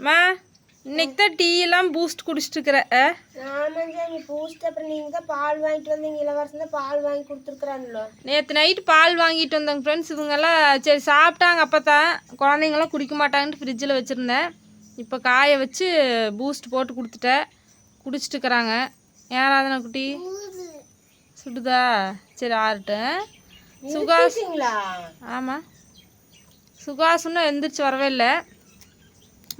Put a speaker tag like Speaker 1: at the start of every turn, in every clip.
Speaker 1: அம்மா இன்னைக்கு தான் டீ எல்லாம் பூஸ்ட் குடிச்சிட்டு இருக்கிற
Speaker 2: ஆமாங்க நீ பூஸ்ட் அப்புறம் நீங்க தான் பால் வாங்கிட்டு வந்தீங்க இளவரசன் தான் பால் வாங்கி கொடுத்துருக்குறான்ல.
Speaker 1: நேற்று நைட்டு பால் வாங்கிட்டு வந்தாங்க ஃப்ரெண்ட்ஸ் இவங்கெல்லாம் சரி சாப்பிட்டாங்க அப்போ தான். குழந்தைங்களாம் குடிக்க மாட்டாங்கன்ட்டு ஃப்ரிட்ஜில் வச்சுருந்தேன். இப்போ காய வச்சு பூஸ்ட் போட்டு கொடுத்துட்டேன். குடிச்சிட்டு இருக்கிறாங்க யாராதனா குட்டி? சுடுதா? சரி ஆறட்டும் சுகாஸ்
Speaker 2: பேசுங்களா
Speaker 1: ஆமாம் சுகாசுன்னு எந்திரிச்சு வரவே இல்லை.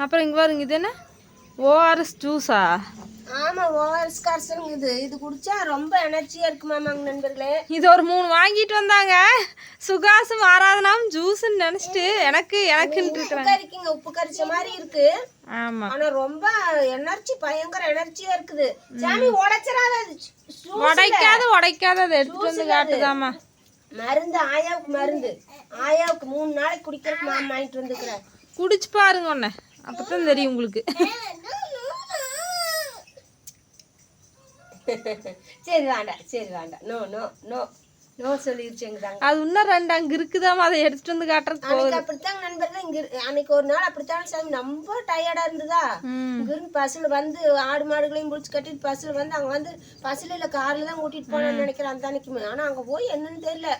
Speaker 1: அப்புறம் இங்கே பாருங்க இது என்ன? ஓஆர்எஸ் ஜூஸா
Speaker 2: ஆமா ஓஆர்எஸ் கார்சன் இது. இது குடிச்சா ரொம்ப எனர்ஜியா இருக்குமாமாங்க நண்பர்களே.
Speaker 1: இது ஒரு மூணு வாங்கிட்டு வந்தாங்க. சுகாசும் ஆராதனாவும் ஜூஸ்ன்னு நினச்சிட்டு எனக்கு எனக்குன்ட்டு இருக்கிறாங்க
Speaker 2: உப்பு கரிச்ச மாதிரி இருக்கு.
Speaker 1: ஆமாம்
Speaker 2: ஆனா ரொம்ப எனர்ஜி பயங்கர எனர்ஜியா இருக்குது. சாமி உடைச்சிடாத.
Speaker 1: உடைக்காத உடைக்காத அதை எடுத்துட்டு வந்து காட்டுதாம்மா.
Speaker 2: மருந்து ஆயாவுக்கு மருந்து. ஆயாவுக்கு மூணு நாளைக்கு குடிக்கிறதுக்கு மாமா வாங்கிட்டு வந்துக்கிறேன்.
Speaker 1: குடிச்சு பாருங்க உன்னை. அப்பதான் தெரியும் உங்களுக்கு.
Speaker 2: சரி வேண்டாம் சரி வேண்டாம் நோ நோ நோ. நோ சொல்லிருச்சுங்க தாங்க.
Speaker 1: அது இன்னும் ரெண்டு அங்க இருக்குதாம்மா அதை எடுத்துட்டு வந்து காட்டுறதுக்கு
Speaker 2: அன்னைக்கு அப்படித்தாங்க நண்பர்கள் இங்க அன்னைக்கு ஒரு நாள் அப்படித்தான் சாமி ரொம்ப டயர்டா இருந்ததா?
Speaker 1: ம்.
Speaker 2: இங்க இருந்து பஸ்ல வந்து ஆடு மாடுகளையும் பிடிச்சி கட்டிட்டு பஸ்ல வந்து அங்க வந்து பஸ்ல இல்ல கார்ல தான் கூட்டிட்டு போனேன்னு நினைக்கிறேன் அந்த அன்னைக்குமே. ஆனா அங்க போய் என்னன்னு தெரியல.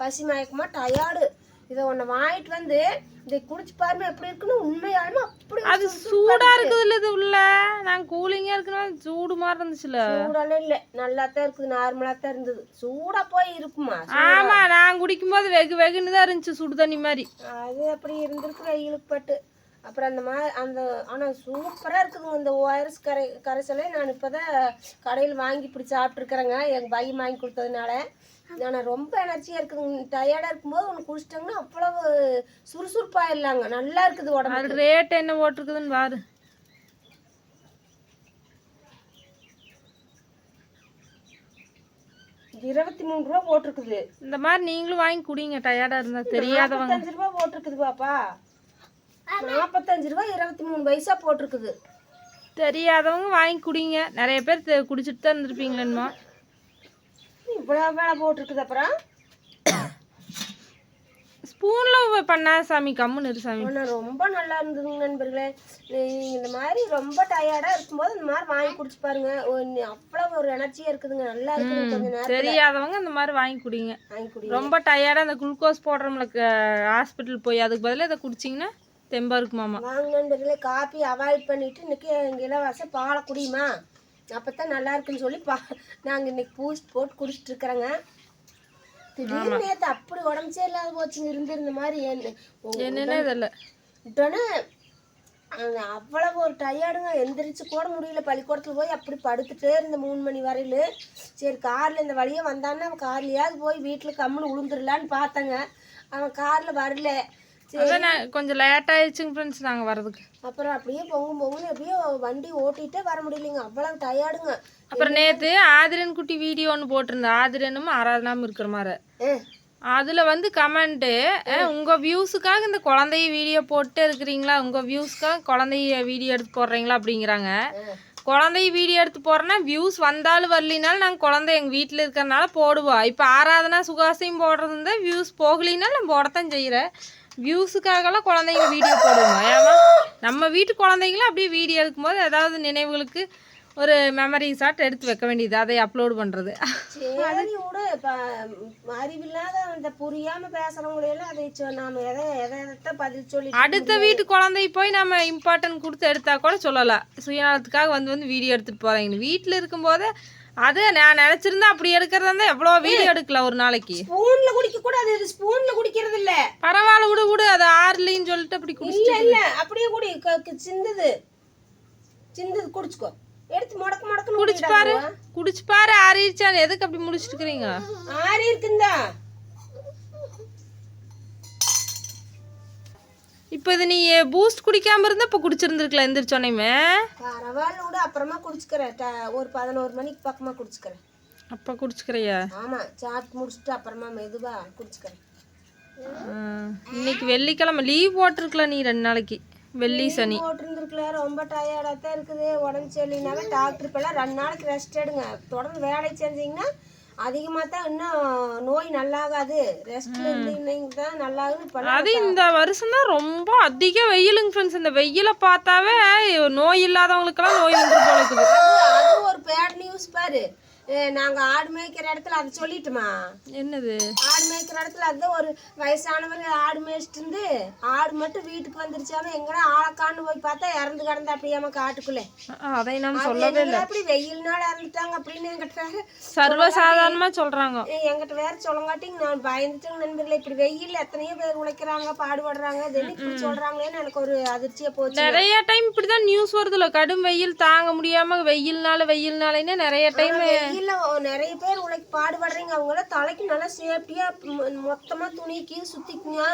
Speaker 2: பசி மயக்கமா டயர்டு இதை ஒண்ணு வாங்கிட்டு வந்து இதை குடிச்சு பாருங்க எப்படி இருக்குன்னு உண்மையாலுமே அப்படி
Speaker 1: அது சூடா இருக்குதுல்ல இது உள்ள. நான் கூலிங்கா இருக்குன்னா சூடு மாதிரி இருந்துச்சுல.
Speaker 2: சூடாலாம் இல்ல. நல்லா தான் இருக்குது நார்மலா தான் இருந்தது. சூடா போய் இருக்குமா?
Speaker 1: ஆமா நான் குடிக்கும்போது வெகு வெகுன்னு தான் இருந்துச்சு சுடு தண்ணி மாதிரி.
Speaker 2: அது அப்படி இருந்திருக்கு வெயிலுக்கு பட்டு அப்புறம் அந்த மாதிரி அந்த ஆனால் சூப்பராக இருக்குதுங்க இந்த ஓஆர்எஸ் கரை கரைசலே நான் இப்போ தான் கடையில் வாங்கி இப்படி சாப்பிட்ருக்குறேங்க எங்கள் பையன் வாங்கி கொடுத்ததுனால. ஆனால் ரொம்ப எனர்ஜியாக இருக்குதுங்க டயர்டாக இருக்கும்போது ஒன்று குடிச்சிட்டோங்கன்னா அவ்வளவு சுறுசுறுப்பாயிடலாங்க நல்லா இருக்குது உடம்பு
Speaker 1: ரேட் என்ன போட்டிருக்குதுன்னு பாரு.
Speaker 2: இருபத்தி மூணு ரூபா போட்டிருக்குது.
Speaker 1: இந்த மாதிரி நீங்களும் வாங்கி குடிங்க. டயர்டா இருந்தா தெரியாதவங்க.
Speaker 2: நாற்பத்தஞ்சு ரூபா போட்டிருக்குது பாப்பா. நாற்பத்தஞ்சு ரூபா இருபத்தி மூணு பைசா போட்டிருக்குது.
Speaker 1: தெரியாதவங்க வாங்கி குடிங்க. நிறைய பேர் குடிச்சிட்டு தான் இருந்திருப்பீங்களேன்மா
Speaker 2: இவ்வளோ வேலை போட்டிருக்குது அப்புறம்?
Speaker 1: ஸ்பூன்ல பண்ணா சாமி கம்முன்னு இரு சாமி.
Speaker 2: ஆனால் ரொம்ப நல்லா இருந்ததுங்க நண்பர்களே. இந்த மாதிரி ரொம்ப டயர்டாக இருக்கும்போது இந்த மாதிரி வாங்கி குடிச்சு பாருங்க. அவ்வளோ ஒரு எனர்ஜியாக இருக்குதுங்க. நல்லா இருக்குது கொஞ்ச நேரம்
Speaker 1: தெரியாதவங்க இந்த மாதிரி வாங்கி குடிங்க.
Speaker 2: வாங்கி குடி
Speaker 1: ரொம்ப டயர்டாக அந்த குளுக்கோஸ் போடுறோம்ல ஹாஸ்பிட்டல் போய் அதுக்கு பதிலாக இதை குடிச்சிங்கன்னா தெம்பா இருக்குமாமா
Speaker 2: வாங்க நண்பர்களே காப்பி அவாய்ட் பண்ணிட்டு இன்னைக்கு எங்கள் இலவசம் பாலை குடியுமா அப்போ தான் நல்லா இருக்குன்னு சொல்லி பா நாங்கள் இன்னைக்கு பூஸ்ட் போட்டு குடிச்சிட்டு இருக்கிறோங்க. திடீர்னு நேற்று அப்படி உடம்பு சரியில்லாத போச்சுங்க இருந்து இந்த மாதிரி
Speaker 1: என்னென்ன இதில்
Speaker 2: அங்க அவ்வளவு ஒரு டயர்டுங்க எந்திரிச்சு கூட முடியல. பள்ளிக்கூடத்துல போய் அப்படி படுத்துட்டே இருந்த மூணு மணி வரையில. சரி கார்ல இந்த வழியே வந்தான்னா அவன் கார்லயாவது போய் வீட்டுல கம்முன்னு உளுந்துடலான்னு பார்த்தேங்க. அவன் கார்ல வரல.
Speaker 1: அதான் நான் கொஞ்சம் லேட் ஆயிடுச்சுங்க ஃப்ரெண்ட்ஸ் நாங்கள் வர்றதுக்கு.
Speaker 2: அப்புறம் அப்படியே பொங்கும் பொங்குன்னு எப்படியோ வண்டி ஓட்டிட்டே வர முடியலைங்க. அவ்வளவு டயர்டுங்க
Speaker 1: அப்புறம் நேற்று ஆதிரன் குட்டி வீடியோ ஒன்று போட்டிருந்தேன் ஆதிரனும் ஆராதனாவும் இருக்கிற மாதிரி. அதில் வந்து கமெண்ட்டு உங்கள் வியூஸுக்காக இந்த குழந்தைய வீடியோ போட்டு இருக்கிறீங்களா? உங்கள் வியூஸ்க்காக குழந்தைய வீடியோ எடுத்து போடுறீங்களா? அப்படிங்கிறாங்க. குழந்தைய வீடியோ எடுத்து போடுறேன்னா வியூஸ் வந்தாலும் வரலினாலும் நாங்கள் குழந்தை எங்கள் வீட்டில் இருக்கிறனால போடுவோம். இப்போ ஆராதனா சுகாசையும் போடுறது இருந்தால் வியூஸ் போகலினாலும் நான் போடத்தான் செய்கிறேன் வியூஸுக்காகலாம் குழந்தைங்க வீடியோ போடுவோம் ஏமா நம்ம வீட்டு குழந்தைங்களும் அப்படியே வீடியோ எடுக்கும்போது ஏதாவது நினைவுகளுக்கு ஒரு மெமரி ஷாட் எடுத்து வைக்க வேண்டியது. அதை அப்லோட் பண்ணுறது
Speaker 2: சரி விடு. இப்ப அறிவில்லாத அந்த புரியாம பேசுறவங்களையெல்லாம் அதை நாம எதை எதை எதை பதில் சொல்லி
Speaker 1: அடுத்த வீட்டு குழந்தை போய் நம்ம இம்பார்ட்டன்ட் கொடுத்து எடுத்தா கூட சொல்லலாம். சுயநலத்துக்காக வந்து வந்து வீடியோ எடுத்துட்டு போறாங்க. வீட்டில் இருக்கும்போது அது நான் நினைச்சிருந்தா அப்படி எடுக்கிறதா இருந்தா எவ்வளோ வீடியோ எடுக்கலாம் ஒரு நாளைக்கு.
Speaker 2: ஸ்பூன்ல குடிக்க கூடாது இது ஸ்பூன்ல குடிக்கிறது இல்ல.
Speaker 1: பரவாயில்ல விடு விடு அது ஆறுலின்னு சொல்லிட்டு அப்படி குடி
Speaker 2: இல்ல இல்ல அப்படியே குடி சிந்துது. சிந்துது குடிச்சுக்கோ. எடுத்து முடக்கு முடக்கு
Speaker 1: குடிச்சு பாரு குடிச்சு பாரு ஆறிடுச்சான்னு எதுக்கு அப்படி முடிச்சிட்டு இருக்கிறீங்க?
Speaker 2: ஆறி இருக்குந்தா
Speaker 1: இப்போ இது நீ பூஸ்ட் குடிக்காம இருந்தா இப்போ குடிச்சிருந்துருக்கலாம் எந்திரிச்சோனையுமே.
Speaker 2: பரவாயில்ல விடு அப்புறமா குடிச்சுக்கிறேன். ஒரு பதினோரு மணிக்கு பக்கமா குடிச்சுக்கிறேன்.
Speaker 1: அப்போ குடிச்சுக்கிறியா?
Speaker 2: ஆமா சாப்பிட்டு முடிச்சுட்டு அப்புறமா மெதுவா குடிச்சுக்கிறேன்.
Speaker 1: இன்னைக்கு வெள்ளிக்கிழமை லீவ் போட்டிருக்கலாம் நீ ரெண்டு நாளைக்கு. வெள்ளி சனி.
Speaker 2: போட்டிருந்துருக்கல ரொம்ப டயர்டாக தான் இருக்குது. உடம்பு சரியில்லைனால டாக்டர் இப்போல்லாம் ரெண்டு நாளைக்கு ரெஸ்ட் எடுங்க. தொடர்ந்து வேலை செஞ்சீங்கன்னா அதிகமாக தான் இன்னும் நோய் நல்லாகாது. ரெஸ்ட்ல இருந்தீங்க தான் நல்லாகுன்னு
Speaker 1: அது இந்த வருஷம் தான் ரொம்ப அதிக வெயிலுங்க ஃப்ரெண்ட்ஸ் இந்த வெயிலை பார்த்தாவே நோய் இல்லாதவங்களுக்கெல்லாம் நோய் வந்து போல இருக்குது.
Speaker 2: அது ஒரு பேட் நியூஸ் பாரு. நாங்க ஆடு மேய்க்கிற இடத்துல அதை சொல்லிட்டுமா?
Speaker 1: என்னது?
Speaker 2: ஆடு மேய்க்கிற இடத்துல அதுதான் ஒரு வயசானவங்க ஆடு மேய்ச்சிட்டு இருந்து ஆடு மட்டும் வீட்டுக்கு வந்துருச்சாம எங்கடா ஆளக்கான்னு போய் பார்த்தா இறந்து கிடந்தா அப்படியாம காட்டுக்குள்ளே.
Speaker 1: அதை நம்ம சொல்ல
Speaker 2: என்னங்க அப்படி வெயில்னால இறந்துட்டாங்க அப்படின்னு என்கிட்ட வேற
Speaker 1: சர்வசாதாரணமா சொல்றாங்க.
Speaker 2: ஏய், என்கிட்ட வேற சொல்லங்காட்டிங்க நான் பயந்துட்டேங்க நண்பர்களே. இப்படி வெயில் எத்தனையோ பேர் உழைக்கிறாங்க பாடுபடுறாங்க இது என்ன இப்படி சொல்றாங்களேன்னு எனக்கு ஒரு அதிர்ச்சியா போச்சு.
Speaker 1: நிறைய டைம் இப்படிதான் நியூஸ் வருதுல. கடும் வெயில் தாங்க முடியாம வெயில்னால வெயில்னாலனே நிறைய டைம்
Speaker 2: வெயில்ல நிறைய பேர் உழைக்க பாடுபடுறீங்க. அவங்கள தலைக்கு நல்லா சேஃப்டியா மொத்தமா துணிக்கு சுத்திக்குங்க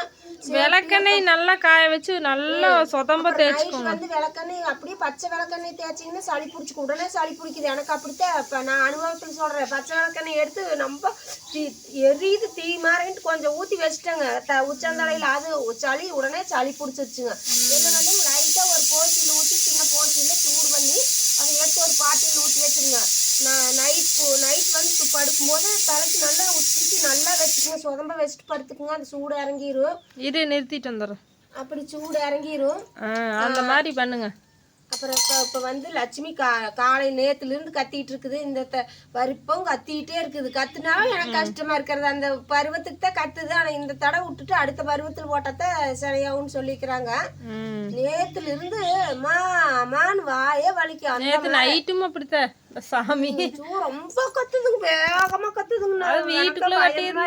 Speaker 1: விளக்கெண்ணெய் நல்லா காய வச்சு நல்லா சொதம்ப தேய்ச்சி
Speaker 2: நைட் வந்து விளக்கெண்ணெய் அப்படியே பச்சை விளக்கெண்ணெய் தேய்ச்சிங்கன்னா சளி பிடிச்சிக்கு உடனே சளி பிடிக்குது. எனக்கு அப்படித்தான். இப்போ நான் அனுபவத்தில் சொல்கிறேன் பச்சை விளக்கெண்ணெய் எடுத்து நம்ம தீ எரியுது தீ மாறின்ட்டு கொஞ்சம் ஊற்றி வச்சுட்டேங்க. த உச்சந்தலையில் அது சளி உடனே சளி பிடிச்சிருச்சுங்க. என்ன வந்து லைட்டாக ஒரு போசியில் ஊற்றி சின்ன போசியில் சூடு பண்ணி அதை எடுத்து ஒரு பாட்டில் ஊற்றி வச்சுருங்க. நான் நைட் நைட் வந்து படுக்கும்போது தலைக்கு நல்லா உச்சிக்கு நல்லா வச்சுக்கோங்க. சொதம்ப வச்சுட்டு படுத்துக்குங்க. அந்த சூடு இறங்கிரும்.
Speaker 1: இரு நிறுத்திட்டு வந்துடுறேன்
Speaker 2: அப்படி சூடு இறங்கிரும்.
Speaker 1: அந்த மாதிரி பண்ணுங்க.
Speaker 2: அப்புறம் இப்போ இப்போ வந்து லட்சுமி கா காலை நேத்துலேருந்து கத்திட்டு இருக்குது இந்த த பருப்பம் கத்திக்கிட்டே இருக்குது. கத்துனாலும் எனக்கு கஷ்டமா இருக்கிறது. அந்த பருவத்துக்கு தான் கத்துது. ஆனால் இந்த தடவை விட்டுட்டு அடுத்த பருவத்தில் போட்டத்தான் சரியாகும்னு சொல்லிக்கிறாங்க.
Speaker 1: ம்.
Speaker 2: நேத்துல இருந்து மா மான்னு வாயே வலிக்கும்.
Speaker 1: நேத்து நைட்டும் அப்படித்தான். சாமி.
Speaker 2: ரொம்ப கத்துதுங்க வேகமா கத்துதுங்க நான்
Speaker 1: அது வீட்டுக்குள்ள
Speaker 2: அப்படின்னு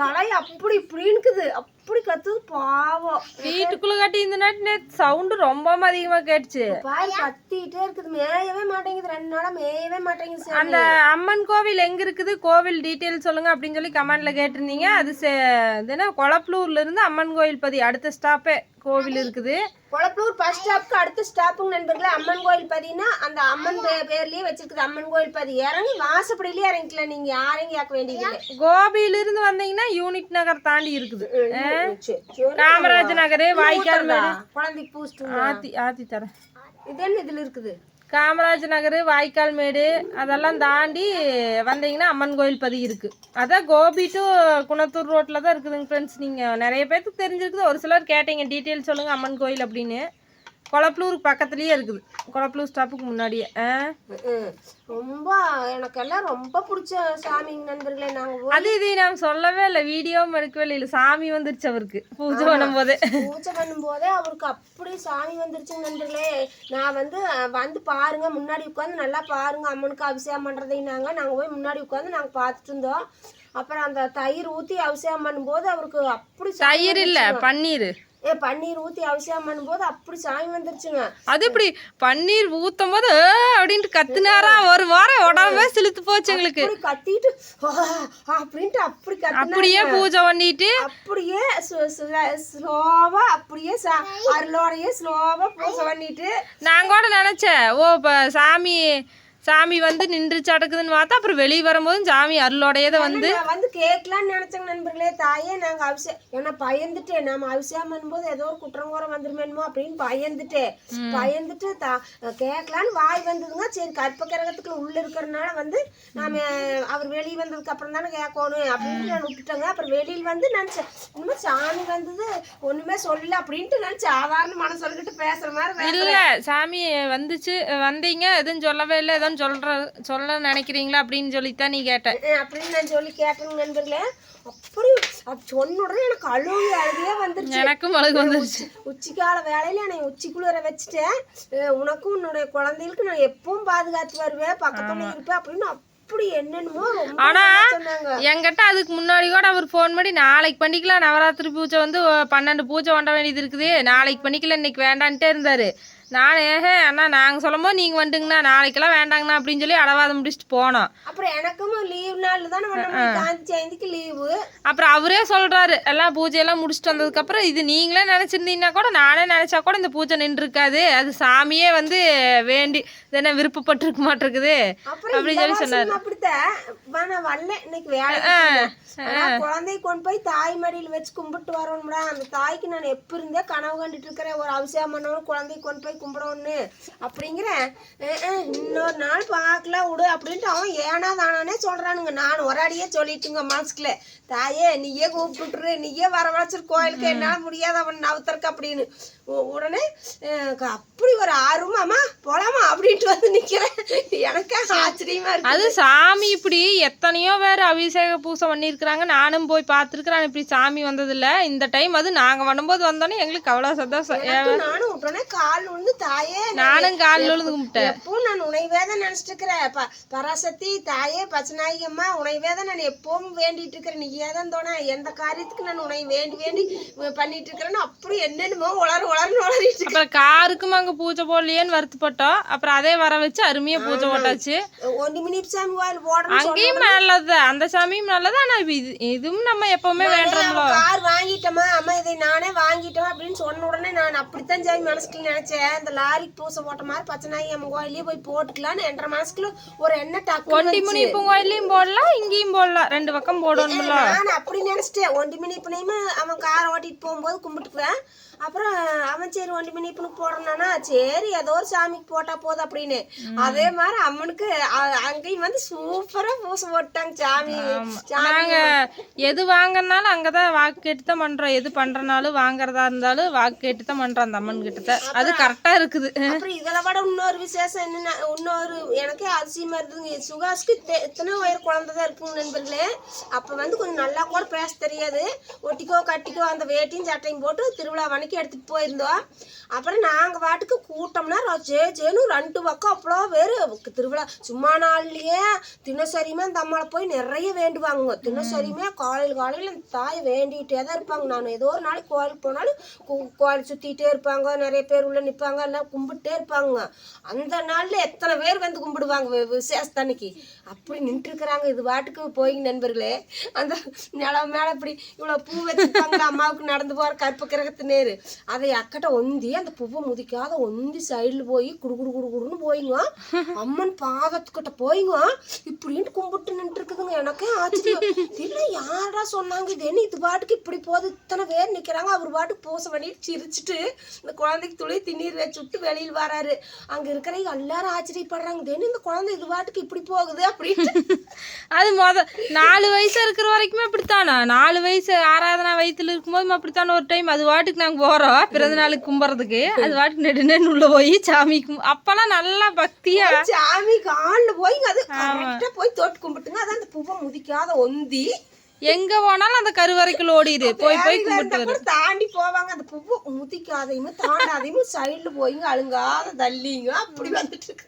Speaker 2: தலை அப்படி இப்படின்னுக்குது அப்படி கத்துது பாவம்.
Speaker 1: வீட்டுக்குள்ள கட்டி இந்த நாட்டு சவுண்டு ரொம்ப அதிகமா கேட்டுச்சு.
Speaker 2: பாரு கத்திட்டே இருக்குது. மேயவே மாட்டேங்குது. ரெண்டு நாளா மேயவே மாட்டேங்குது.
Speaker 1: அந்த அம்மன் கோவில் எங்க இருக்குது? கோவில் டீட்டெயில் சொல்லுங்க அப்படின்னு சொல்லி கமெண்ட்ல கேட்டிருந்தீங்க. அது என்ன? கொளப்பலூர்ல இருந்து அம்மன் கோயில் பதி அடுத்த ஸ்டாப்பே கோவில் இருக்குது.
Speaker 2: கொளப்பலூர் பஸ் ஸ்டாப்க்கு அடுத்த ஸ்டாப்புங்க நண்பர்களே அம்மன் கோயில் பதினா அந்த அம்மன் பேர்லயே வச்சிருக்குது. அம்மன் கோயில் பதி. இறங்கி வாசப்படியிலேயே இறங்கிக்கலாம். நீங்க யாரையும் கேட்க வேண்டியதில்லை.
Speaker 1: கோபியில இருந்து வந்தீங்கன்னா யூனிட் நகர் தாண்டி இருக்குது. காமராஜ் நகர் வாய்க்கால்
Speaker 2: குழந்தைக்கு பூசிட்டு
Speaker 1: ஆத்தி ஆத்தி தரேன்.
Speaker 2: இது என்ன இதுல இருக்குது?
Speaker 1: காமராஜ் நகர் வாய்க்கால் மேடு அதெல்லாம் தாண்டி வந்தீங்கன்னா அம்மன் கோயில் பதி இருக்குது அதான் கோபி டு குணத்தூர் ரோட்டில் தான் இருக்குதுங்க ஃப்ரெண்ட்ஸ் நீங்கள் நிறைய பேர்த்துக்கு தெரிஞ்சிருக்குது. ஒரு சிலர் கேட்டீங்க டீட்டெயில் சொல்லுங்கள் அம்மன் கோயில் அப்படின்னு. கொளப்பலூருக்கு பக்கத்துலயே இருக்குது. கொளப்பலூர் ஸ்டாப்புக்கு முன்னாடியே.
Speaker 2: ரொம்ப எனக்கெல்லாம் ரொம்ப பிடிச்ச சாமிங்க நண்பர்களே நாங்க போய்
Speaker 1: அது இது நான் சொல்லவே இல்லை. வீடியோவும் எடுக்கவே இல்லை. சாமி வந்துருச்சு அவருக்கு. பூஜை பண்ணும்போது.
Speaker 2: பூஜை பண்ணும்போதே அவருக்கு அப்படி சாமி வந்துருச்சுங்க நண்பர்களே. நான் வந்து வந்து பாருங்க. முன்னாடி உட்காந்து நல்லா பாருங்க. அம்மனுக்கு அபிஷேகம் பண்ணுறதைனாங்க நாங்கள் போய் முன்னாடி உட்காந்து நாங்கள் பார்த்துட்டு இருந்தோம். அப்புறம் அந்த தயிர் ஊற்றி அபிஷேகம் பண்ணும்போது அவருக்கு அப்படி சாமி
Speaker 1: தயிர் இல்ல. பன்னீர்.
Speaker 2: பன்னீர் ஊற்றி அபிஷேகம் பண்ணும்போது அப்படி சாமி வந்துருச்சுங்க.
Speaker 1: அது இப்படி பன்னீர் ஊத்தும் போது அப்படின்ட்டு கத்துனாரா? ஒரு வாரம் உடம்பே சிலுத்து போச்சு எங்களுக்கு.
Speaker 2: கத்திட்டு அப்படின்ட்டு அப்படி
Speaker 1: அப்படியே பூஜை பண்ணிட்டு.
Speaker 2: அப்படியே ஸ்லோவா அப்படியே சா- அருளோடையே ஸ்லோவா பூஜை பண்ணிட்டு.
Speaker 1: நான் கூட நினைச்சேன் ஓ இப்போ சாமி சாமி வந்து நின்றுச்சு அடக்குதுன்னு பார்த்தா அப்புறம் வெளியே வரும்போது சாமி அருளோடையே தான் வந்து
Speaker 2: வந்து கேட்கலான்னு நினைச்சேங்க நண்பர்களே. தாயே நாங்க அபிஷேகம் ஏன்னா பயந்துட்டேன் நம்ம அபிஷேகம் பண்ணும்போது ஏதோ ஒரு குற்றங்குறம் வந்துருமேனுமோ அப்படின்னு பயந்துட்டேன் பயந்துட்டு தா கேட்கலான்னு வாய் வந்ததுங்க. சரி கற்ப கிரகத்துக்குள்ள உள்ள இருக்கிறனால வந்து நாம அவர் வெளியே வந்ததுக்கு அப்புறம் தானே கேட்கணும் அப்படின்னு நான் விட்டுட்டேங்க. அப்புறம் வெளியில் வந்து நினைச்சேன் இனிமே சாமி வந்தது ஒண்ணுமே சொல்லல அப்படின்ட்டு நான் சாதாரண மனம் சொல்லிக்கிட்டு பேசுற மாதிரி
Speaker 1: இல்ல சாமி வந்துச்சு வந்தீங்க எதுவும் சொல்லவே இல்லை எதுவும் சொல்ற சொல்ல நினைக்கிறீங்களா அப்படின்னு சொல்லித்தான் நீ கேட்ட.
Speaker 2: அஹ் அப்படின்னு நான் சொல்லி கேட்டேங்க நண்பர்களே. அப்படி சொன்ன உடனே எனக்கு அழுகி அழுகையே வந்துருச்சு.
Speaker 1: எனக்கும் அழகு வந்துருச்சு.
Speaker 2: உச்சிக்கால வேலையில என்னை உச்சிக்குள்ளர வச்சுட்டேன். உனக்கும் உன்னுடைய குழந்தைகளுக்கு நான் எப்பவும் பாதுகாத்து வருவேன் பக்கத்துல இருப்பேன் அப்படின்னு அப்படி என்னென்னமோ
Speaker 1: ஆனா என்கிட்ட அதுக்கு முன்னாடி கூட அவர் ஃபோன் பண்ணி நாளைக்கு பண்ணிக்கலாம் நவராத்திரி பூஜை வந்து பன்னெண்டு பூஜை பண்ண வேண்டியது இருக்குது. நாளைக்கு பண்ணிக்கலாம் இன்னைக்கு வேண்டான்ட்டே இருந்தாரு. நான் ஏஹே அண்ணா நாங்கள் சொல்லும்போது நீங்கள் வந்துட்டுங்கண்ணா நாளைக்கெல்லாம் வேண்டாங்கண்ணா அப்படின்னு சொல்லி அடவாதம் முடிச்சுட்டு போனோம்.
Speaker 2: அப்புறம் எனக்கும் லீவ் நாள் தானே காந்தி லீவு
Speaker 1: அப்புறம் அவரே சொல்றாரு எல்லாம் பூஜையெல்லாம் முடிச்சுட்டு வந்ததுக்கப்புறம் இது நீங்களே நினச்சிருந்தீங்கன்னா கூட நானே நினச்சா கூட இந்த பூஜை நின்றுருக்காது. அது சாமியே வந்து வேண்டி என்ன விருப்பப்பட்டிருக்க மாட்டிருக்குது அப்படின்னு சொல்லி சொன்னாரு.
Speaker 2: அப்படித்தான் வரல இன்னைக்கு வேலை குழந்தைய கொண்டு போய் தாய் மடியில் வச்சு கும்பிட்டு வரணும்டா. அந்த தாய்க்கு நான் எப்ப இருந்தே கனவு கண்டுட்டு இருக்கிறேன். ஒரு அபிஷேகம் பண்ணணும் குழந்தைய கொண்டு போய் கும்பிடணும்னு. அப்படிங்கிறேன் அஹ் அஹ் இன்னொரு நாள் பார்க்கலாம் விடு அப்படின்ட்டு அவன் ஏனா தானானே சொல்றானுங்க. நான் ஒரு அடியே சொல்லிட்டுங்க மனசுக்குள்ள. தாயே நீயே கூப்பிட்டுரு நீயே வரவழைச்சிரு கோயிலுக்கு என்னால முடியாது அவன் நவுத்தருக்கு அப்படின்னு. உடனே அப்படி ஒரு ஆர்வமாமா போலாமா? அப்படின்ட்டு வந்து நிக்கிறேன். எனக்கே ஆச்சரியமா இருக்கு.
Speaker 1: அது சாமி இப்படி எத்தனையோ பேர் அபிஷேக பூசை பண்ணியிருக்கிறாங்க. நானும் போய் பார்த்துருக்குறேன். இப்படி சாமி வந்ததில்ல. இந்த டைம் அது நாங்கள் வரும்போது வந்தோன்னே எங்களுக்கு அவ்வளோ சந்தோஷம்.
Speaker 2: நானும் உடனே கால் விழுந்து தாயே நான்
Speaker 1: நானும் காலில் விழுந்து கும்பிட்டேன்.
Speaker 2: எப்பவும் நான் உனைவேதான் நினைச்சிட்டு இருக்கிறேன் ப பராசக்தி தாயே பச்சநாயகி அம்மா உனைவேதான் நான் எப்பவும் வேண்டிட்டு இருக்கிறேன் நீ ஏதான் தோண எந்த காரியத்துக்கு நான் உனை வேண்டி வேண்டி பண்ணிட்டு இருக்கிறேன்னு அப்படி என்னென்னமோ உளர உளர்னு உளறிட்டு.
Speaker 1: அப்புறம் காருக்கும் அங்கே பூஜை போடலையேன்னு வருத்தப்பட்டோம். அப்புறம் அதே வர வச்சு அருமையாக பூஜை போட்டாச்சு.
Speaker 2: ஒண்டி மினி சாமி கோயில் போடணும்
Speaker 1: அங்கேயும் நல்லது. அந்த சாமியும் நல்லது. ஆனால் இது இதுவும் நம்ம எப்பவுமே வேண்டுறோம்ல.
Speaker 2: கார் வாங்கிட்டோமா அம்மா இதை நானே வாங்கிட்டோம் அப்படின்னு சொன்ன உடனே நான் அப்படித்தான் சாமி மனசுக்குள்ள நினைச்சேன். இந்த லாரிக்கு பூசை போட்ட மாதிரி பச்சநாயகி அம்மன் கோயிலே போய் போட்டுக்கலான்னு என்ற மனசுக்குள்ள ஒரு எண்ணெய் டக்கு
Speaker 1: ஒண்டி முனிப்பு கோயிலையும் போடலாம் இங்கேயும் போடலாம். ரெண்டு பக்கம் போடணும்ல.
Speaker 2: நான் அப்படி நினைச்சிட்டேன். ஒண்டி மினிப்புனையுமே அவன் காரை ஓட்டிட்டு போகும்போது கும்பிட்டுக்குவேன். அப்புறம் அவன் சரி ஒண்டி மினிப்புனுக்கு போடுறானா சரி ஏதோ ஒரு சாமிக்கு போட்டா போதும் அப்படின்னு. அதே மாதிரி அம்மனுக்கு அங்கேயும் வந்து சூப்பரா பூசை போட்டாங்க சாமி.
Speaker 1: நாங்க எது வாங்கினாலும் அங்கதான் வாக்கு கேட்டு தான் பண்றோம். எது பண்றனாலும் வாங்குறதா இருந்தாலும் வாக்கு கேட்டு தான் பண்றோம் அந்த அம்மன் கிட்ட. தான். அது கரெக்டா இருக்குது.
Speaker 2: அப்புறம் இதில் விட இன்னொரு விசேஷம் என்னன்னா இன்னொரு எனக்கே அதிசயமா இருந்ததுங்க. சுகாஸ்க்கு தெ- எத்தனை வயிறு குழந்தை தான் இருக்குங்க நண்பர்களே. அப்போ வந்து கொஞ்சம் நல்லா கூட பேச தெரியாது. ஒட்டிக்கோ கட்டிக்கோ அந்த வேட்டியும் சட்டையும் போட்டு திருவிழா வணிக்கு எடுத்துகிட்டு போயிருந்தோம். அப்புறம் நாங்கள் பாட்டுக்கு கூட்டம்னா ஜே ஜேனு ரெண்டு பக்கம் அவ்வளோ பேர். திருவிழா சும்மா நாள்லேயே தினசரியுமே அந்த அம்மாவை போய் நிறைய வேண்டுவாங்க தினசரியுமே காலையில் காலையில் அந்த தாய் வேண்டிகிட்டே தான் இருப்பாங்க. நான் ஏதோ ஒரு நாளைக்கு கோயிலுக்கு போனாலும் கோயில் சுற்றிட்டே இருப்பாங்க. நிறைய பேர் உள்ள நிற்பாங்க எல்லாம் கும்பிட்டே இருப்பாங்க. அந்த நாளில் எத்தனை பேர் வந்து கும்பிடுவாங்க வி- விசேஷத்தன்னைக்கு? அப்படி நின்றுருக்குறாங்க. இது பாட்டுக்கு போய் நண்பர்களே. அந்த நிலம் மேலே இப்படி இவ்வளோ பூ வச்சுருப்பாங்க. அம்மாவுக்கு நடந்து போகிற கற்ப கிரகத்து நேரு அதை அக்கட்ட ஒந்தி அந்த பூவை முதிக்காத ஒந்தி சைடில் போய் குடு குடு குடு குடுன்னு போயிங்க அம்மன் பாதத்துக்கிட்ட போயிங்க இப்படின்ட்டு கும்பிட்டு நின்று இருக்குதுங்க எனக்கே ஆச்சரியம். இல்லை யாரா சொன்னாங்க இதுன்னு இது பாட்டுக்கு இப்படி போகுது? இத்தனை பேர் நிற்கிறாங்க அவர் பாட்டுக்கு பூசை பண்ணிட்டு சிரிச்சிட்டு இந்த குழந்தைக்கு துளி திண்ணீர் வச்சு விட்டு வெளியில் வராரு. அங்கே இருக்கிறவங்க எல்லாரும் ஆச்சரியப்படுறாங்க. தென்னு இந்த குழந்தை இது பாட்டுக்கு இப்படி போகுது அப்படின்ட்டு.
Speaker 1: அது மொத நாலு வயசு இருக்கிற வரைக்குமே அப்படித்தானா? நாலு வயசு ஆராதனா வயிற்றுல இருக்கும்போது அப்படித்தானே ஒரு டைம் அது பாட்டுக்கு நாங்க போறோம் பிறந்த நாளுக்கு கும்புறதுக்கு. அது வாட்டுக்கு நெடு நெடு உள்ள போய் சாமி கும் அப்பெல்லாம் நல்லா பக்தியா.
Speaker 2: சாமி காலில் போய் அது கரெக்டாக போய் தொட்டு கும்பிட்டுங்க. அதான் அந்த பூவை முதிக்காத ஒந்தி.
Speaker 1: எங்க போனாலும் அந்த கருவறைக்குள்ள ஓடிடு போய் போய் கும்பிட்டு
Speaker 2: தாண்டி போவாங்க. அந்த பூவை முதிக்காதையும் தாண்டாதையும் சைடுல போயிங்க அழுங்காத தள்ளிங்க. அப்படி வந்துட்டு இருக்கு.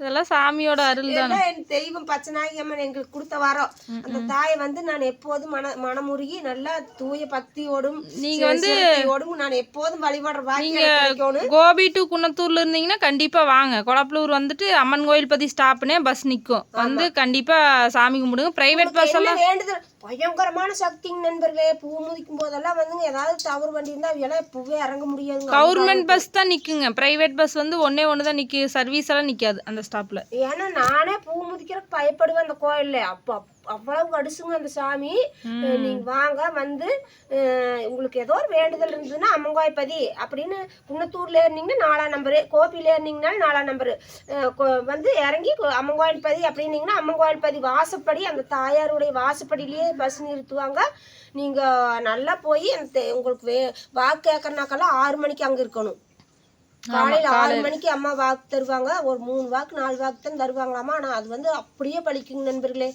Speaker 1: இதெல்லாம் சாமியோட அருள் தான்.
Speaker 2: எல்லாம் என் தெய்வம் பச்சநாயகி அம்மன் எங்களுக்கு கொடுத்த வரோம். அந்த தாயை வந்து நான் எப்போதும் மன மனமுருகி நல்லா தூய பக்தியோடும்
Speaker 1: நீங்க
Speaker 2: வந்து நான் எப்போதும் வழிபடுற கிடைக்கணும்.
Speaker 1: கோபி டு குன்னத்தூர்ல இருந்தீங்கன்னா கண்டிப்பா வாங்க. கொளப்பலூர் வந்துட்டு அம்மன் கோயில் பத்தி ஸ்டாப்னே பஸ் நிக்கும். வந்து கண்டிப்பா சாமி கும்பிடுங்க. பிரைவேட் பஸ்
Speaker 2: என்ன வேண்டுதல்? பயங்கரமான சக்திங்க நண்பர்களே பூ முதிக்கும் போதெல்லாம் வந்துங்க ஏதாவது தவறு வண்டி இருந்தா அவையெல்லாம் பூவே இறங்க முடியாதுங்க.
Speaker 1: கவர்மெண்ட் பஸ் தான் நிக்குங்க. பிரைவேட் பஸ் வந்து ஒன்னே ஒன்று தான் நிக்கு. சர்வீஸ் எல்லாம் நிக்காது அந்த ஸ்டாப்ல
Speaker 2: ஏன்னா நானே பூ முதிக்கிறதுக்கு பயப்படுவேன் அந்த கோயில்ல. அப்போ அப்- அவ்வளவு கடுசுங்க அந்த சாமி. நீங்க வாங்க வந்து உங்களுக்கு ஏதோ ஒரு வேண்டுதல் இருந்ததுன்னா அம்மங்கோயப்பதி அப்படின்னு குன்னத்தூர்ல இருந்தீங்கன்னா நாலாம் நம்பரு கோபியில இருந்தீங்கனாலும் நாலாம் நம்பரு. வந்து இறங்கி அம்மங்கோயில்பதி அப்படின்னீங்கன்னா அம்மங்கோயில்பதி வாசப்படி அந்த தாயாருடைய வாசப்படியிலேயே பஸ் நிறுத்துவாங்க. நீங்க நல்லா போய் அந்த உங்களுக்கு வே வாக்கு கேட்கறனாக்கெல்லாம் ஆறு மணிக்கு அங்க இருக்கணும். காலையில ஆறு மணிக்கு அம்மா வாக்கு தருவாங்க. ஒரு மூணு வாக்கு நாலு வாக்கு தான் தருவாங்களாமா. ஆனா அது வந்து அப்படியே பலிக்குங்க நண்பர்களே.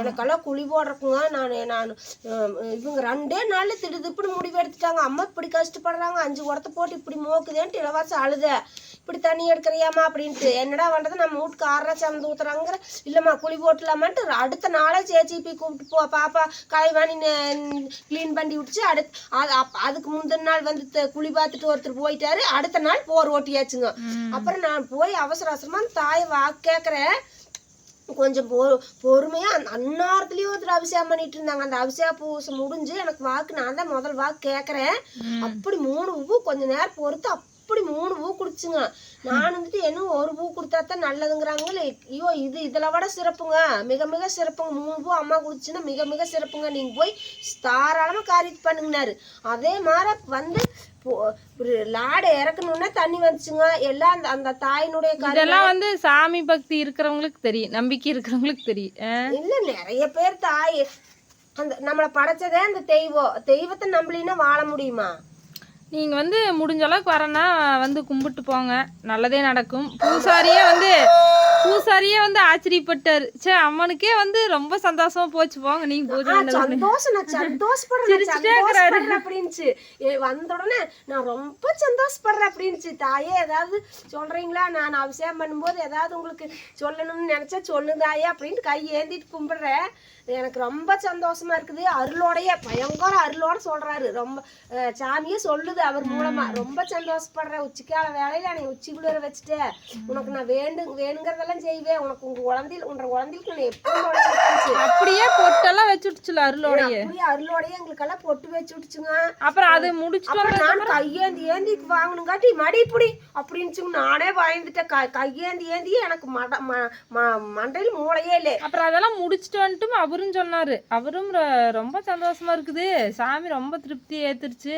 Speaker 2: எனக்கெல்லாம் குழி போடுறக்குங்க நான் நான் இவங்க ரெண்டே நாள்ல திடுதிப்புன்னு முடிவு எடுத்துட்டாங்க. அம்மா இப்படி கஷ்டப்படுறாங்க. அஞ்சு உரத்தை போட்டு இப்படி மோக்குதேன்ட்டு இலவாசம் அழுத. இப்படி தண்ணி எடுக்கிறியாமா அப்படின்ட்டு. என்னடா பண்றது? நம்ம வீட்டுக்கு ஆறா சேர்ந்து ஊத்துறாங்கிற இல்லம்மா குழி போட்டலாமான்ட்டு அடுத்த நாளே சேச்சிபி கூப்பிட்டு போ. பாப்பா கலைவாணி க்ளீன் பண்ணி விட்டுச்சு. அடுத்து அது அதுக்கு முந்தின நாள் வந்து குழி பார்த்துட்டு ஒருத்தர் போயிட்டாரு. அடுத்த நாள் போர் ஓட்டியாச்சுங்க. அப்புறம் நான் போய் அவசர அவசரமா தாயை வாக்கு கேட்குறேன் கொஞ்சம் பொ பொறுமையாக அந்த அந்நேரத்துலேயே ஒருத்தர் அபிஷேகம் பண்ணிட்டு இருந்தாங்க அந்த அபிஷேக பூசை முடிஞ்சு எனக்கு வாக்கு நான் தான் முதல் வாக்கு கேட்குறேன் அப்படி மூணு உப்பு கொஞ்ச நேரம் பொறுத்து அப்படி மூணு பூ குடிச்சுங்க. நான் வந்துட்டு என்ன ஒரு பூ கொடுத்தா தான் நல்லதுங்கிறாங்களே. ஐயோ இது இதில் விட சிறப்புங்க. மிக மிக சிறப்புங்க. மூணு பூ அம்மா குடிச்சுன்னா மிக மிக சிறப்புங்க. நீங்கள் போய் தாராளமாக காரியத்து பண்ணுங்கனாரு அதே மாதிரி வந்து லாடை இறக்கணுன்னா தண்ணி வந்துச்சுங்க. எல்லாம் அந்த அந்த தாயினுடைய
Speaker 1: இதெல்லாம் வந்து சாமி பக்தி இருக்கிறவங்களுக்கு தெரியும். நம்பிக்கை இருக்கிறவங்களுக்கு தெரியும்?
Speaker 2: இல்ல நிறைய பேர் தாய். அந்த நம்மளை படைச்சதே அந்த தெய்வம். தெய்வத்தை நம்பலின்னா வாழ முடியுமா?
Speaker 1: நீங்க வந்து முடிஞ்ச அளவுக்கு வரேன்னா வந்து கும்பிட்டு போங்க. நல்லதே நடக்கும். பூசாரியே வந்து பூசாரியே வந்து ஆச்சரியப்பட்டாரு. சே அம்மனுக்கே வந்து ரொம்ப சந்தோஷமா போச்சு. போங்க நீங்க பூஜை.
Speaker 2: சந்தோஷம் நான் சந்தோஷப்படுறேன் ஏ, வந்த உடனே நான் ரொம்ப சந்தோஷப்படுறேன் அப்படின்னுச்சு. தாயே ஏதாவது சொல்றீங்களா? நான் அபிஷேகம் பண்ணும்போது ஏதாவது உங்களுக்கு சொல்லணும்னு நினைச்சா சொல்லு தாயே அப்படின்ட்டு கை ஏந்திட்டு கும்பிடுறேன். எனக்கு ரொம்ப சந்தோஷமா இருக்குது. அருளோடைய பயங்கர அருளோட சொல்றாரு. ரொம்ப சாமியே சொல்லுது அவர் மூலமா. ரொம்ப சந்தோஷப்படுறேன். உச்சிக்கால வேலையில நீ உச்சி குளிர வச்சுட்டு. உனக்கு நான் வேண்டு வேணுங்கிறதெல்லாம் செய்வேன். உனக்கு உங்க குழந்தையில் உன்ற குழந்தைக்கு நான் எப்போ
Speaker 1: அப்படியே பொட்டெல்லாம் வச்சு விட்டுச்சுல அருளோடைய
Speaker 2: அப்படியே அருளோடய எங்களுக்கெல்லாம் பொட்டு வச்சு விட்டுச்சுங்க
Speaker 1: அப்புறம் அது முடிச்சுட்டு
Speaker 2: நான் கையேந்தி ஏந்தி வாங்கணுங்காட்டி மடி புடி அப்படின்னுச்சுங்க நானே பயந்துட்டேன். கையேந்தி ஏந்தி எனக்கு மட மண்டையில் மூளையே இல்லை.
Speaker 1: அப்புறம் அதெல்லாம் முடிச்சுட்டு வந்துட்டும். அவரும் சொன்னாரு. அவரும் ரொம்ப சந்தோஷமா இருக்குது. சாமி ரொம்ப திருப்தி ஏத்துருச்சு.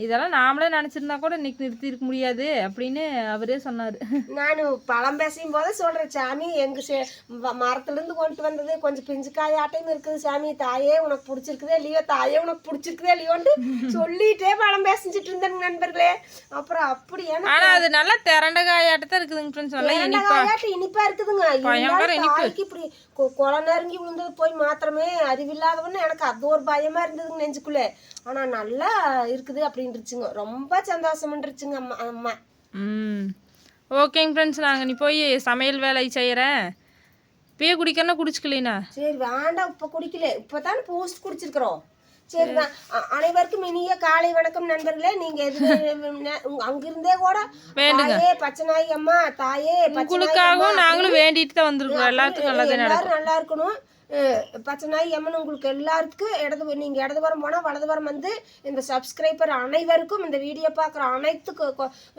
Speaker 1: இதெல்லாம் நாமளே நினைச்சிருந்தா கூட இன்னைக்கு நிறுத்தி இருக்க முடியாது அப்படின்னு அவரே சொன்னாரு.
Speaker 2: நான் பழம் பேசும் போதே சொல்றேன் சாமி எங்க சே- வ- மரத்துல இருந்து கொண்டு வந்தது கொஞ்சம் பிஞ்சு காயாட்டையும் இருக்குது சாமி தாயே உனக்கு பிடிச்சிருக்குதே இல்லையோ தாயே உனக்கு பிடிச்சிருக்குதே இல்லையோன்ட்டு சொல்லிட்டே பழம் பேசிச்சுட்டு இருந்தேன் நண்பர்களே. அப்புறம் அப்படி எனக்கு
Speaker 1: ஆனா அது நல்லா திரண்ட காயாட்டத்தான் இருக்குதுங்க ஃப்ரெண்ட்ஸ் நல்லா
Speaker 2: தேங்காய்
Speaker 1: இனிப்பா.
Speaker 2: காயாட்டம் இனிப்பா இருக்குதுங்க. தாய்க்கு இப்படி கொ- கொலை நெருங்கி விழுந்தது போய் மாத்திரமே அறிவில்லாதவன்னு எனக்கு அது ஒரு பயமா இருந்ததுங்க நெஞ்சுக்குள்ளே. ஆனா நல்லா இருக்குது அப்படின்ட்டுருச்சுங்க ரொம்ப சந்தோஷம்ன்றுச்சுங்க அம்மா அம்மா.
Speaker 1: ம். ஓகேங்க ஃப்ரெண்ட்ஸ் நாங்கள் நீ போய் சமையல் வேலை செய்கிறேன் இப்பயே குடிக்கணும் குடிச்சுக்கலீனா?
Speaker 2: சரி வேண்டாம் இப்ப குடிக்கல. இப்பதான் பூஸ்ட் குடிச்சிருக்கிறோம். சரிதான் அனைவருக்கும் இனிய காலை வணக்கம் நண்பர்களே. நீங்க அங்கிருந்தே கூட நாய் அம்மா தாயே
Speaker 1: உங்களுக்காகவும் நாங்களும் வேண்டிட்டு தான் வந்திருக்கோம் எல்லாத்துக்கும்
Speaker 2: எல்லாரும் நல்லா இருக்கணும். பச்சை நாய் அம்மன் உங்களுக்கு எல்லாத்துக்கும் இடது நீங்க இடதுபுறம் போனா வலதுபுறம் வந்து இந்த சப்ஸ்கிரைபர் அனைவருக்கும் இந்த வீடியோ பார்க்குற அனைத்து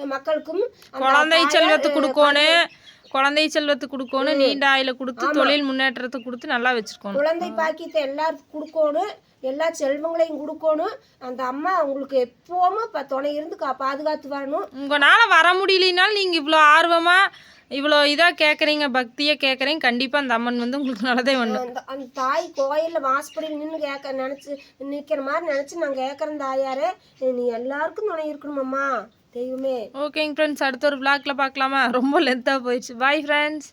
Speaker 2: மக்களுக்கும்
Speaker 1: குழந்தை செல்வத்தை கொடுக்கணும் குழந்தை செல்வத்தை கொடுக்கணும் நீண்ட ஆயில கொடுத்து தொழில் முன்னேற்றத்தை கொடுத்து நல்லா வச்சிருக்கணும்
Speaker 2: குழந்தை பாக்கியத்தை எல்லாருக்கும் கொடுக்கணும் எல்லா செல்வங்களையும் கொடுக்கணும். அந்த அம்மா உங்களுக்கு எப்பவும் இப்போ துணை இருந்து கா பாதுகாத்து வரணும்.
Speaker 1: உங்களால வர முடியலனாலும் நீங்க இவ்வளோ ஆர்வமா இவ்வளோ இதாக கேட்குறீங்க பக்தியாக கேட்குறீங்க கண்டிப்பாக அந்த அம்மன் வந்து உங்களுக்கு நல்லதே பண்ணும்
Speaker 2: அந்த அந்த தாய் கோயிலில் வாசப்படியில் நின்று கேட்க நினச்சி நிற்கிற மாதிரி நினச்சி நான் கேட்குறேன் தாயாரே. நீ எல்லாருக்கும் துணை இருக்கணுமம்மா. தெய்வமே.
Speaker 1: ஓகேங்க ஃப்ரெண்ட்ஸ் அடுத்த ஒரு vlogல பார்க்கலாமா ரொம்ப லென்த்தாக போயிடுச்சு. Bye friends